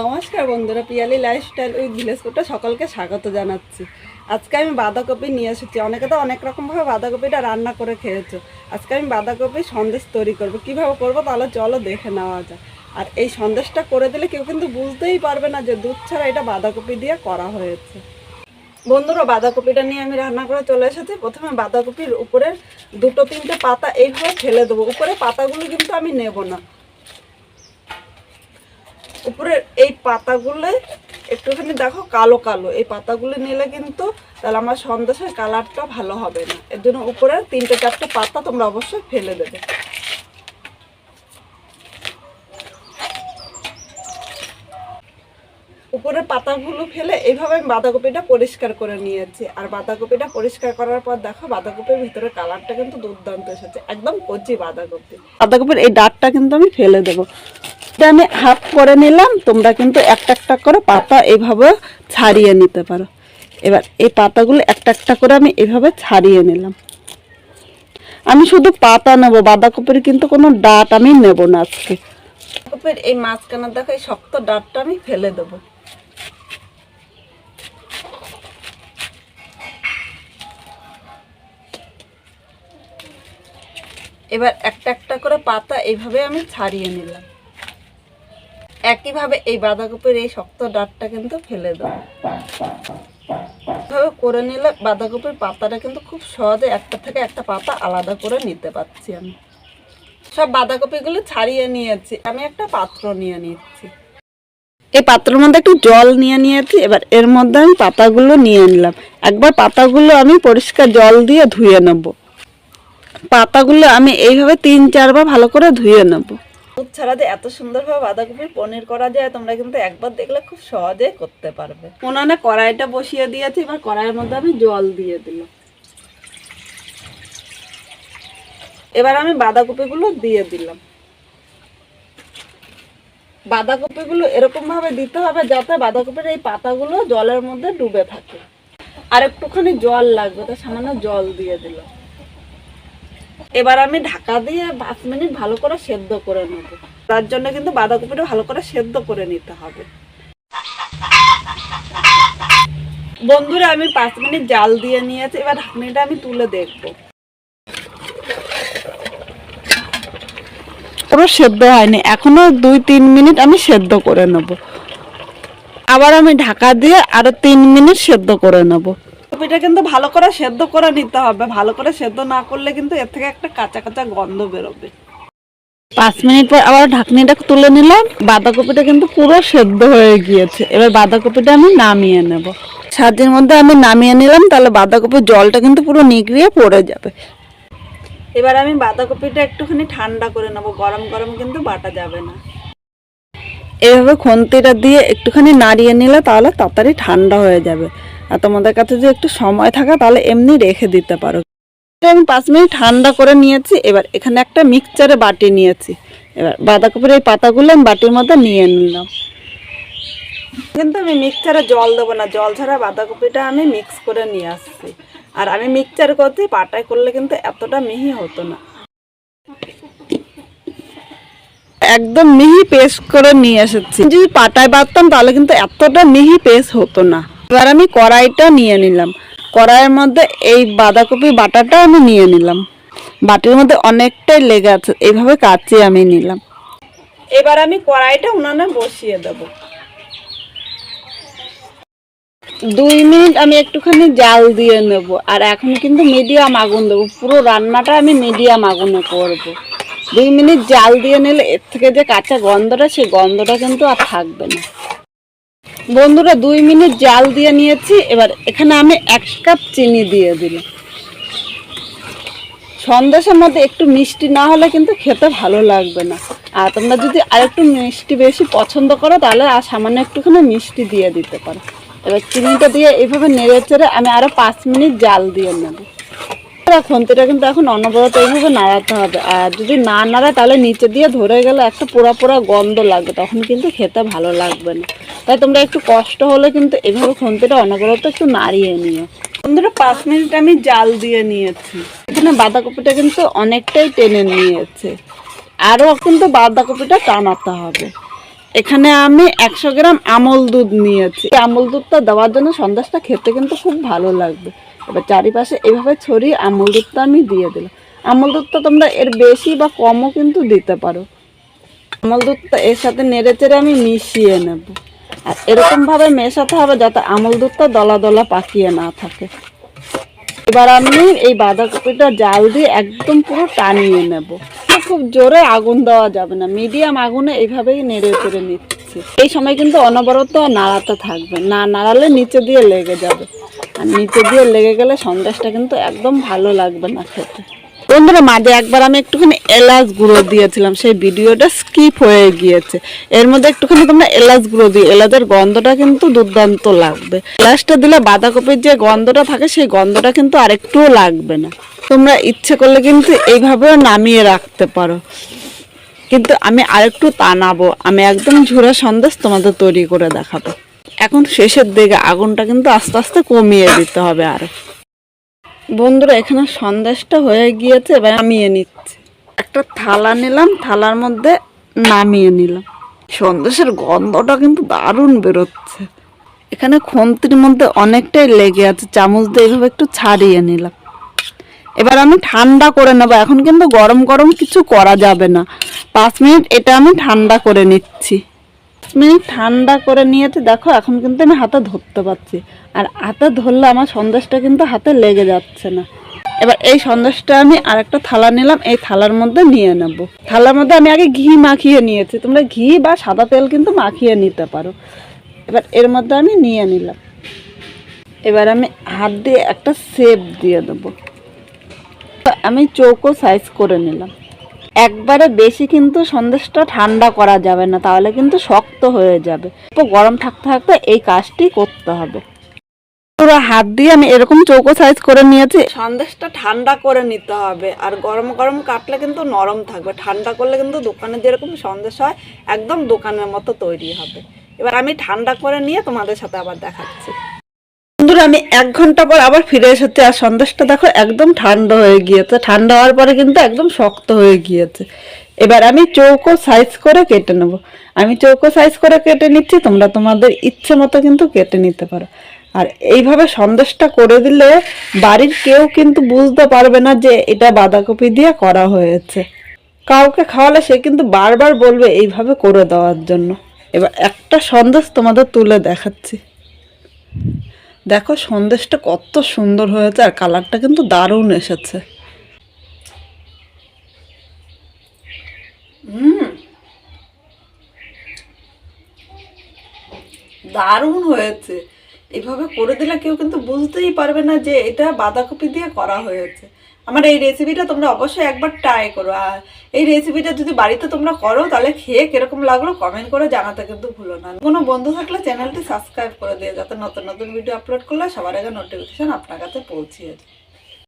নমস্কার বন্ধুরা, Piyali lifestyle with village ফুডটা সকলকে স্বাগত জানাচ্ছি। আজকে আমি বাঁধাকপি নিয়ে এসেছি। অনেকে তো অনেক রকমভাবে বাঁধাকপিটা রান্না করে খেয়েছো। আজকে আমি বাঁধাকপি সন্দেশ তৈরি করব। কীভাবে করব তাহলে চলো দেখে নেওয়া যায় আর এই সন্দেশটা করে দিলে কেউ কিন্তু বুঝতেই পারবে না যে দুধ ছাড়া এটা বাঁধাকপি দিয়ে করা হয়েছে। বন্ধুরা, বাঁধাকপিটা নিয়ে আমি রান্না করে চলে এসেছি। প্রথমে বাঁধাকপির উপরে দুটো তিনটে পাতা এইভাবে ফেলে দেবো। উপরে পাতাগুলো কিন্তু আমি নেব না। উপরের এই পাতাগুলো একটুখানি দেখো কালো কালো। এই পাতাগুলো নিলে কিন্তু তাহলে আমার সন্দেশের কালারটা ভালো হবে না। এর জন্য উপরে তিনটে চারটে পাতা তোমরা অবশ্যই ফেলে দেবে। উপরের পাতাগুলো ফেলে এইভাবে আমি বাঁধাকপিটা পরিষ্কার করে নিয়েছি। আর বাঁধাকপিটা পরিষ্কার করার পর দেখো বাঁধাকপির ভিতরে কালারটা কিন্তু দুর্দান্ত এসেছে। একদম কচি বাঁধাকপি। বাঁধাকপির এই ডাঁটটা কিন্তু আমি ফেলে দেবো। এটা আমি হাফ করে নিলাম, তোমরা কিন্তু একটা একটা করে পাতা এভাবে ছাড়িয়ে নিতে পারো। এবার এই পাতাগুলো একটা একটা করে আমি এভাবে ছাড়িয়ে নিলাম। আমি শুধু পাতা নেব, বাঁধাকপির কিন্তু কোনো ডাট আমি নেব না আজকে। বাঁধাকপির এই মাঝখানে দেখো, এই শক্ত ডাটটা আমি ফেলে দেবো। এবার একটা একটা করে পাতা এইভাবে আমি ছাড়িয়ে নিলাম। একইভাবে এই বাঁধাকপির এই শক্ত ডাঁটটা কিন্তু ফেলে দেবো এভাবে করে নিলে বাঁধাকপির পাতাটা কিন্তু খুব সহজে একটা থেকে একটা পাতা আলাদা করে নিতে পারছি আমি। সব বাঁধাকপিগুলো ছাড়িয়ে নিয়েছি। আমি একটা পাত্র নিয়ে নিচ্ছি। এই পাত্রের মধ্যে একটু জল নিয়ে নিয়েছি। এবার এর মধ্যে আমি পাতাগুলো নিয়ে নিলাম। একবার পাতাগুলো আমি পরিষ্কার জল দিয়ে ধুয়ে নেব। পাতাগুলো আমি এইভাবে তিন, চারবার ভালো করে ধুয়ে নেব। দুধ ছাড়া যে এত সুন্দরভাবে বাঁধাকপির পনির করা যায়, তোমরা কিন্তু একবার দেখলে খুব সহজে করতে পারবে। উনানে কড়াইটা বসিয়ে দিয়েছি, এবার কড়াইয়ের মধ্যে আমি জল দিয়ে দিলাম। এবার আমি বাঁধাকপিগুলো দিয়ে দিলাম। বাঁধাকপিগুলো এরকম ভাবে দিতে হবে যাতে বাঁধাকপির এই পাতাগুলো জলের মধ্যে ডুবে থাকে। আর একটুখানি জল লাগবে, তো সামান্য জল দিয়ে দিলাম। এবার আমি ঢাকা দিয়ে পাঁচ মিনিট ভালো করে সেদ্ধ করে নেব। তার জন্য কিন্তু বাঁধাকপিটা ভালো করে সেদ্ধ করে নিতে হবে। বন্ধুরা, আমি পাঁচ মিনিট জাল দিয়ে নিয়েছি, এবার ঢাকনিটা আমি তুলে দেখব। পুরো সেদ্ধ হয়নি এখনও দুই তিন মিনিট আমি সেদ্ধ করে নেব। আবার আমি ঢাকা দিয়ে আরও তিন মিনিট সেদ্ধ করে নেব। কপিটা কিন্তু ভালো করে সেদ্ধ করে নিতে হবে। ভালো করে সেদ্ধ না করলে কিন্তু এর থেকে একটা কাঁচা কাঁচা গন্ধ বেরোবে। পাঁচ মিনিট পর আবার ঢাকনিটা তুলে নিলাম। বাঁধাকপিটা কিন্তু পুরো সেদ্ধ হয়ে গিয়েছে। এবার বাঁধাকপিটা আমি নামিয়ে নেব। সাজের মধ্যে আমি নামিয়ে নিলাম, তাহলে বাঁধাকপির জলটা কিন্তু পুরো নিগড়িয়ে পড়ে যাবে। এবার আমি বাঁধাকপিটা একটুখানি ঠান্ডা করে নেব। গরম গরম কিন্তু বাটা যাবে না। এভাবে খন্তিটা দিয়ে একটুখানি নাড়িয়ে নিলে তাহলে তাড়াতাড়ি ঠান্ডা হয়ে যাবে। আর তোমাদের কাছে যদি একটু সময় থাকে, তাহলে এমনি রেখে দিতে পারো। আমি পাঁচ মিনিট ঠান্ডা করে নিয়েছি, এবার এখানে একটা মিক্সচারে বাটি নিয়েছি। এবার বাঁধাকপির এই পাতাগুলো আমি বাটির মধ্যে নিয়ে নিলাম। কিন্তু আমি মিক্সচারে জল দেবো না, জল ছাড়া বাঁধাকপিটা আমি মিক্স করে নিয়ে আসছি। আর আমি মিক্সচার করছি পাটায় করলে কিন্তু এতটা মিহি হতো না। একদম মিহি পেস্ট করে নিয়ে এসেছি। যদি পাটায় বাঁধতাম, তাহলে কিন্তু এতটা মিহি পেস্ট হতো না। এবার আমি কড়াইটা নিয়ে নিলাম। কড়াইয়ের মধ্যে এই বাঁধাকপি বাটাটা আমি নিয়ে নিলাম। বাটির মধ্যে অনেকটাই লেগে আছে এইভাবে কাচিয়ে আমি নিলাম। এবার আমি কড়াইটা উনানে বসিয়ে দেবো। দুই মিনিট আমি একটুখানি জাল দিয়ে নেব, আর এখন কিন্তু মিডিয়াম আগুন দেবো। পুরো রান্নাটা আমি মিডিয়াম আগুনে করব। দুই মিনিট জাল দিয়ে নিলে এর থেকে যে কাঁচা গন্ধটা, সেই গন্ধটা কিন্তু আর থাকবে না। বন্ধুরা, দুই মিনিট জাল দিয়ে নিয়েছি। এবার এখানে আমি এক কাপ চিনি দিয়ে দিলাম। সন্দেশের মধ্যে একটু মিষ্টি না হলে কিন্তু খেতে ভালো লাগবে না। আর তোমরা যদি আরেকটু মিষ্টি বেশি পছন্দ করো, তাহলে আর সামান্য একটুখানি মিষ্টি দিয়ে দিতে পারো। এবার চিনিটা দিয়ে এইভাবে নেড়ে চেড়ে আমি আরও পাঁচ মিনিট জাল দিয়ে নেব। খন্তিটা কিন্তু এখন অনবরত এইভাবে নাড়াতে হবে। আর যদি না নাড়ায়, তাহলে নিচে দিয়ে ধরে গেলে একটা পোড়া পোড়া গন্ধ লাগবে তখন কিন্তু খেতে ভালো লাগবে না। তাই তোমরা একটু কষ্ট হলে কিন্তু এইভাবে খন্তিটা অনবরত একটু নাড়িয়ে নিও। বন্ধুরা, পাঁচ মিনিট আমি জাল দিয়ে নিয়েছি। এখানে বাঁধাকপিটা কিন্তু অনেকটাই টেনে নিয়েছে। আরও কিন্তু বাঁধাকপিটা টানাতে হবে। এখানে আমি একশো গ্রাম আমল দুধ নিয়েছি। আমল দুধটা দেওয়ার জন্য সন্দেশটা খেতে কিন্তু খুব ভালো লাগবে। এবার চারিপাশে এইভাবে ছড়িয়ে আমল দুধটা আমি দিয়ে দিলাম। আমল দুধটা তোমরা এর বেশি বা কমও কিন্তু দিতে পারো। আমল দুধটা এর সাথে নেড়ে চেড়ে আমি মিশিয়ে নেব। আর এরকমভাবে মেশাতে হবে যাতে আমল দুধটা দলা দলা পাকিয়ে না থাকে। এবার আমি এই বাঁধাকপিটা জাল দিয়ে একদম পুরো টানিয়ে নেব। খুব জোরে আগুন দেওয়া যাবে না। মিডিয়াম আগুনে এইভাবেই নেড়ে চেড়ে নিচ্ছি। এই সময় কিন্তু অনবরত নাড়াতে থাকবে। না নাড়ালে নিচে দিয়ে লেগে যাবে। আর নিচে দিয়ে লেগে গেলে সন্দেশটা কিন্তু একদম ভালো লাগবে না খেতে। বন্ধুরা, মাঝে একবার আমি একটুখানি এলাচ গুঁড়ো দিয়েছিলাম, সেই ভিডিওটা স্কিপ হয়ে গিয়েছে। এর মধ্যে একটুখানি তোমরা এলাচ গুঁড়ো দিও, এলাচের গন্ধটা কিন্তু দুর্দান্ত লাগবে। এলাচটা দিলে বাঁধাকপির যে গন্ধটা থাকে, সেই গন্ধটা কিন্তু আরেকটুও লাগবে না। তোমরা ইচ্ছে করলে কিন্তু এইভাবেও নামিয়ে রাখতে পারো। কিন্তু আমি আরেকটু টানাবো, আমি একদম ঝুরা সন্দেশ তোমাদের তৈরি করে দেখাবো। এখন শেষের দিকে আগুনটা কিন্তু আস্তে আস্তে কমিয়ে দিতে হবে আর। বন্ধুরা, এখানে সন্দেশটা হয়ে গিয়েছে, এবার নামিয়ে নিচ্ছি। একটা থালা নিলাম, থালার মধ্যে নামিয়ে নিলাম। সন্দেশের গন্ধটা কিন্তু দারুণ বেরোচ্ছে। এখানে খন্তির মধ্যে অনেকটাই লেগে আছে, চামচ দিয়ে এইভাবে একটু ছাড়িয়ে নিলাম। এবার আমি ঠান্ডা করে নেব। এখন কিন্তু গরম গরম কিছু করা যাবে না। পাঁচ মিনিট এটা আমি ঠান্ডা করে নিচ্ছি। মিনিট ঠান্ডা করে নিয়েছে, দেখো এখন কিন্তু আমি হাতে ধরতে পারছি। আর হাতে ধরলে আমার সন্দেশটা কিন্তু হাতে লেগে যাচ্ছে না। এবার এই সন্দেশটা আমি আরেকটা থালা নিলাম, এই থালার মধ্যে নিয়ে নেব। থালার মধ্যে আমি আগে ঘি মাখিয়ে নিয়েছি, তোমরা ঘি বা সাদা তেল কিন্তু মাখিয়ে নিতে পারো। এবার এর মধ্যে আমি নিয়ে নিলাম। এবার আমি হাত দিয়ে একটা সেপ দিয়ে দেবো। আমি চৌকো সাইজ করে নিলাম। একবারে বেশি কিন্তু সন্দেশটা ঠান্ডা করা যাবে না, তাহলে কিন্তু শক্ত হয়ে যাবে। গরম থাকতে থাকতে এই কাজটি করতে হবে। পুরো হাত দিয়ে আমি এরকম চৌকো সাইজ করে নিয়েছি। সন্দেশটা ঠান্ডা করে নিতে হবে, আর গরম গরম কাটলে কিন্তু নরম থাকবে। ঠান্ডা করলে কিন্তু দোকানে যেরকম সন্দেশ হয়, একদম দোকানের মতো তৈরি হবে। এবার আমি ঠান্ডা করে নিয়ে তোমাদের সাথে আবার দেখাচ্ছি। বন্ধুরা, আমি এক ঘণ্টা পর আবার ফিরে এসেছি আর সন্দেশটা দেখো একদম ঠান্ডা হয়ে গিয়েছে। ঠান্ডা হওয়ার পরে কিন্তু একদম শক্ত হয়ে গিয়েছে। এবার আমি চৌকো সাইজ করে কেটে নেব। আমি চৌকো সাইজ করে কেটে নিচ্ছি, তোমরা তোমাদের ইচ্ছে মতো কিন্তু কেটে নিতে পারো। আর এইভাবে সন্দেশটা করে দিলে বাড়ির কেউ কিন্তু বুঝতে পারবে না যে এটা বাঁধাকপি দিয়ে করা হয়েছে। কাউকে খাওয়ালে সে কিন্তু বারবার বলবে এইভাবে করে দেওয়ার জন্য। এবার একটা সন্দেশ তোমাদের তুলে দেখাচ্ছি। দেখো সন্দেশটা কত সুন্দর হয়েছে আর কালারটা কিন্তু দারুণ এসেছে। দারুণ হয়েছে। এইভাবে করে দিলে কেউ কিন্তু বুঝতেই পারবে না যে এটা বাঁধাকপি দিয়ে করা হয়েছে। আমার এই রেসিপিটা তোমরা অবশ্যই একবার ট্রাই করো। আর এই রেসিপিটা যদি বাড়িতে তোমরা করো, তাহলে খেয়ে কীরকম লাগল কমেন্ট করে জানাতে কিন্তু ভুলো না। কোনো বন্ধু থাকলে চ্যানেলটি সাবস্ক্রাইব করে দিয়ে যাতে নতুন নতুন ভিডিও আপলোড করলে সবার আগে নোটিফিকেশান আপনার কাছে পৌঁছিয়ে যায়।